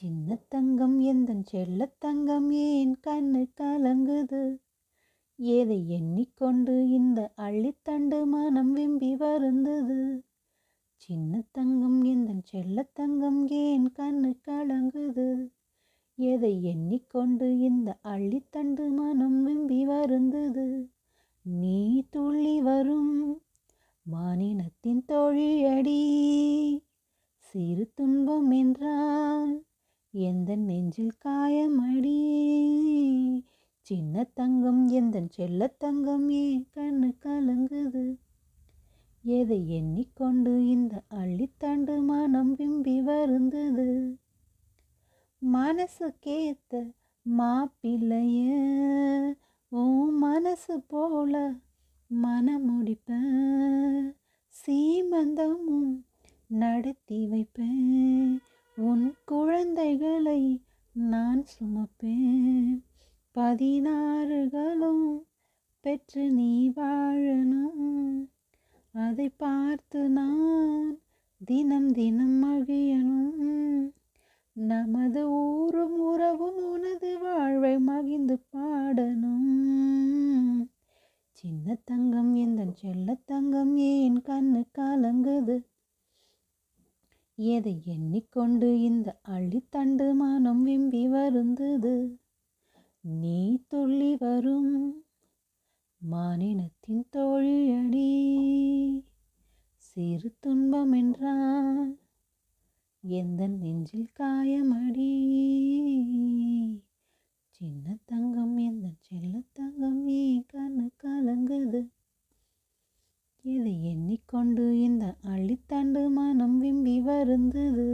சின்ன தங்கம் எந்தன் செல்ல தங்கம் ஏன் கண்ணு கலங்குது? எதை எண்ணிக்கொண்டு இந்த அள்ளித்தண்டு மனம் விம்பி வருந்தது? சின்ன தங்கம் எந்தன் செல்ல தங்கம் ஏன் கண்ணு கலங்குது? எதை எண்ணிக்கொண்டு இந்த அள்ளித்தண்டு மனம் விம்பி வருந்தது? நீ துள்ளி வரும் மானினத்தின் தோழியடி சிறு துன்பம் என்றால் எந்த நெஞ்சில் காயமடி? சின்ன தங்கம் எந்த செல்ல தங்கம் ஏன் கண்ணு கலங்குது? எதை எண்ணிக்கொண்டு இந்த அள்ளித்தாண்டு மனம் விம்பி வருந்தது? மனசு கேத்த மாப்பிள்ளைய உன் மனசு போல மனமுடிப்ப சீமந்தமும் நடத்தி வைப்பேன். உன் குழந்தைகளை நான் சுமப்பேன். பதினாறுகளும் பெற்று நீ வாழணும். அதை பார்த்து நான் தினம் தினம் மகிழணும். நமது ஊரும் உறவும் உனது வாழ்வை மகிழ்ந்து பாடணும். சின்ன தங்கம் எந்த செல்ல தங்கம் ஏன் கண்ணு கலங்குது எதை எண்ணிக்கொண்டு இந்த அள்ளித்தண்டு மனம் விம்பி வருந்தது? நீ துள்ளி வரும் மானினத்தின் தோழியடி. சிறு துன்பம் என்றால் எந்த நெஞ்சில் காயமடி? சின்ன தங்கம் எந்த செல்ல தங்கம் நீ கண்ணு கலங்குது? எதை கொண்டு இந்த அள்ளித்தாண்டு மனம் விம்பி வருந்தது.